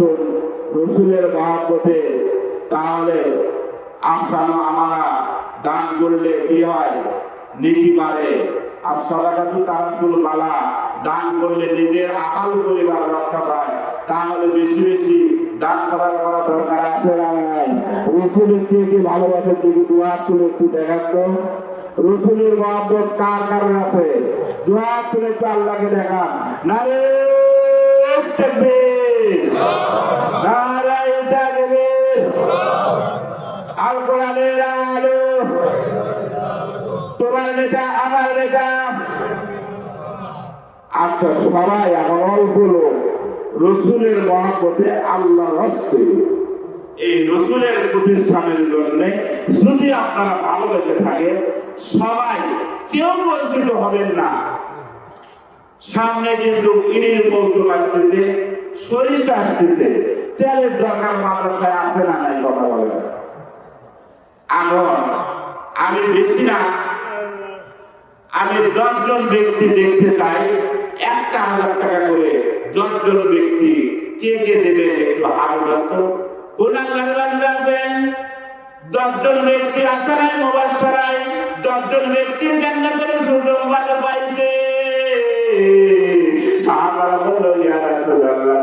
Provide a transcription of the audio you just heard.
আসুন রসুলের মহাব্বতে তাহলে আসানো দান করলে কি হয়? নীতি বাড়ে আর বালা দান করলে নিজের আকাল পরিবার রক্ষা পায়। তাহলে বেশি বেশি দান করার করা দরকার আছে রসুলের দোয়া একটু দেখান তো। রসুলের মহাব্বত কার কারণ আছে? দোয়া তুলে একটু আল্লাহকে দেখান। তাকবীর আল কোরআনের আলো। তোমার নেতা, আমার নেতা। আচ্ছা সবাই অল্প লোক রসুলের মহাপথে আল্লাহ হস্তে। এই রসুলের প্রতিষ্ঠানের জন্য যদি আপনারা ভালোবেসে থাকেন, সবাই কেউ বঞ্চিত হবেন না। সামনে কিন্তু ইনির মৌসুম আসতেছে, সরিষা আসতেছে। তেলের দরকার মাদ্রাসায় আছে না এখন আমি বেশি না। আমি দশজন ব্যক্তি দেখতে চাই। একটা হাজার টাকা করে দশজন ব্যক্তি কে কে দেবে একটু হাত দত্ত দশজন ব্যক্তি আসারায় মোবাইল সারাই দশজন ব্যক্তি জান্নাতের সুসংবাদ পাইতে। সাহাবারা বলল, ইয়া রাসূলুল্লাহ